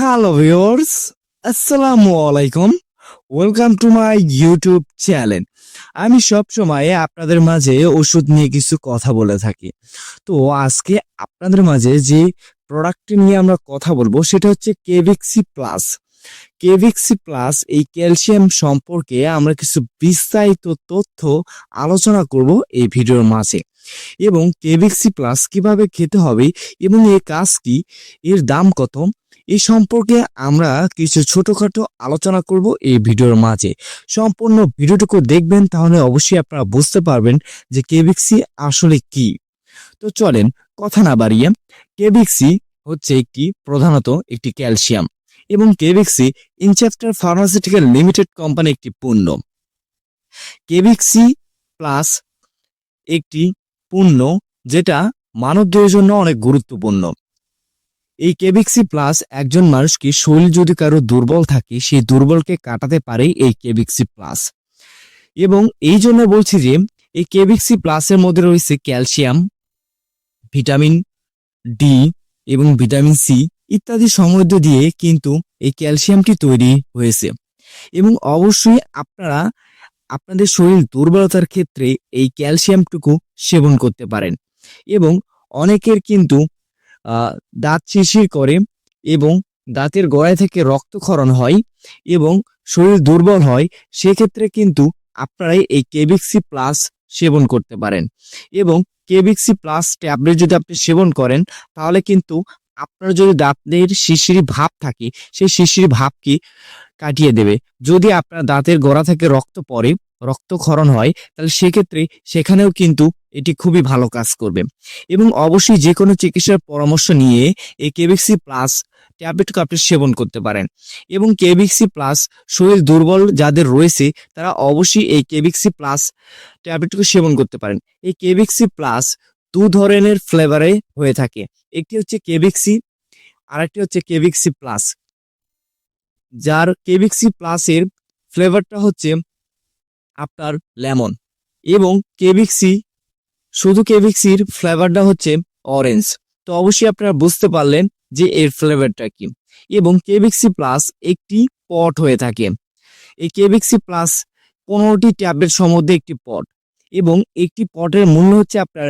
Hello viewers আসসালামু আলাইকুম welcome to my YouTube channel আমি সব সময় আপনাদের মাঝে ওষুধ নিয়ে কিছু কথা বলে থাকি। তো আজকে আপনাদের মাঝে যে প্রোডাক্টটি নিয়ে আমরা কথা বলব, সেটা হচ্ছে কেভিক্সি প্লাস কেভিক্সি প্লাস এই ক্যালসিয়াম সম্পর্কে আমরা কিছু বিস্তারিত তথ্য আলোচনা করব এই ভিডিওর মাঝে। এবং কেভিক্সি প্লাস কীভাবে খেতে হবে এবং এই কাজ কি, এর দাম কত এই সম্পর্কে আমরা কিছু ছোটখাটো আলোচনা করব এই ভিডিওর মাঝে। সম্পূর্ণ ভিডিওটুকু দেখবেন, তাহলে অবশ্যই আপনারা বুঝতে পারবেন যে কেভিক্সি আসলে কি। তো চলেন, কথা না বাড়িয়ে কেভিক্সি হচ্ছে একটি প্রধানত একটি ক্যালসিয়াম এবং কেভিক্সি ইনচেপ্টার ফার্মাসিউটিক্যাল লিমিটেড কোম্পানি একটি পণ্য। কেভিক্সি প্লাস একটি পণ্য যেটা মানবদেহের জন্য অনেক গুরুত্বপূর্ণ। এই কেবিক্সি প্লাস একজন মানুষকে শরীর যদি কারও দুর্বল থাকে সেই দুর্বলকে কাটাতে পারে এই কেবিক্সি প্লাস এবং এই জন্য বলছি যে, এই কেবিক্সি প্লাসের মধ্যে রয়েছে ক্যালসিয়াম, ভিটামিন ডি এবং ভিটামিন সি ইত্যাদি সমৃদ্ধ দিয়ে কিন্তু এই ক্যালসিয়ামটি তৈরি হয়েছে। এবং অবশ্যই আপনারা আপনাদের শরীর দুর্বলতার ক্ষেত্রে এই ক্যালসিয়ামটুকু সেবন করতে পারেন। এবং অনেকের কিন্তু দাঁত শিরশির করে এবং দাঁতের গোড়ায় থেকে রক্তক্ষরণ হয় এবং শরীর দুর্বল হয়, সেক্ষেত্রে কিন্তু আপনারাই এই কেবিক্সি প্লাস সেবন করতে পারেন। এবং কেবিক্সি প্লাস ট্যাবলেট যদি আপনি সেবন করেন, তাহলে কিন্তু আপনার যদি দাঁতের শিশিরি ভাব থাকে, সেই শিশিরি ভাবকে কাটিয়ে দেবে। যদি আপনার দাঁতের গোড়া থেকে রক্ত পড়ে রক্তক্ষরণ হয়, তাহলে সেক্ষেত্রে সেখানেও কিন্তু এটি খুবই ভালো কাজ করবে। এবং অবশ্যই যে কোনো চিকিৎসার পরামর্শ নিয়ে এই কেবিক্সি প্লাস ট্যাবলেটকে আপনি সেবন করতে পারেন। এবং কেবিক্সি প্লাস শরীর দুর্বল যাদের রয়েছে, তারা অবশ্যই এই কেবিক্সি প্লাস ট্যাবলেটকে সেবন করতে পারেন। এই কেবিক্সি প্লাস দু ধরনের ফ্লেভারে হয়ে থাকে। একটি হচ্ছে কেবিক্সি আর একটি হচ্ছে কেবিক্সি প্লাস যার কেবিক্সি প্লাসের ফ্লেভারটা হচ্ছে আপনার লেমন এবং কেবিক্সি শুধু কেবিক্সির ফ্লেভারটা হচ্ছে অরেঞ্জ তো অবশ্যই আপনারা বুঝতে পারলেন যে এর ফ্লেভারটা কি। এবং কেবিক্সি প্লাস একটি পট হয়ে থাকে। এই কেবিক্সি প্লাস পনেরোটি ট্যাবলেট সম্বন্ধে একটি পট। এবং একটি পটের মূল্য হচ্ছে আপনার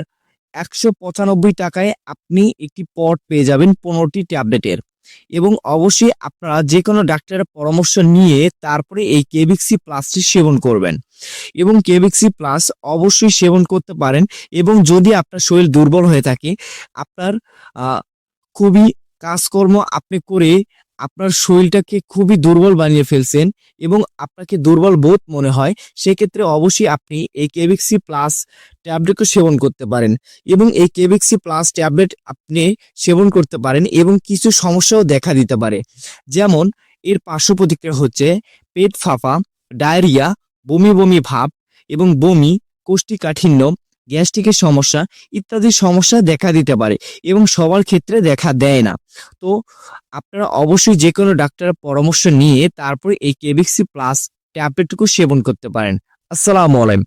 একশো পঁচানব্বই টাকায় আপনি একটি পট পেয়ে যাবেন পনেরোটি ট্যাবলেটের। এবং অবশ্যই আপনারা যে কোনো ডাক্তারের পরামর্শ নিয়ে তারপরে এই কেবিক্সি প্লাসটি সেবন করবেন। এবং কেবিক্সি প্লাস অবশ্যই সেবন করতে পারেন এবং যদি আপনার শরীর দুর্বল হয়ে থাকে, আপনার খুবই কাজকর্ম আপনি করে আপনার শরীরটাকে খুবই দুর্বল বানিয়ে ফেলছেন এবং আপনাকে দুর্বল বোধ মনে হয়, সেক্ষেত্রে অবশ্যই আপনি এই কেবিক্সি প্লাস ট্যাবলেটকে সেবন করতে পারেন এবং এই কেবিক্সি প্লাস ট্যাবলেট আপনি সেবন করতে পারেন এবং কিছু সমস্যাও দেখা দিতে পারে। যেমন এর পার্শ্ব প্রতিক্রিয়া হচ্ছে পেট ফাঁপা, ডায়রিয়া বমি বমি ভাব এবং বমি, কোষ্ঠীকাঠিন্য, গ্যাস্ট্রিকের সমস্যা ইত্যাদি সমস্যা দেখা দিতে পারে এবং সবার ক্ষেত্রে দেখা দেয় না। তো আপনারা অবশ্যই যে কোনো ডাক্তারের পরামর্শ নিয়ে তারপরে এই কেবিক্সি প্লাস ট্যাবলেটটুকু সেবন করতে পারেন। আসসালামু আলাইকুম।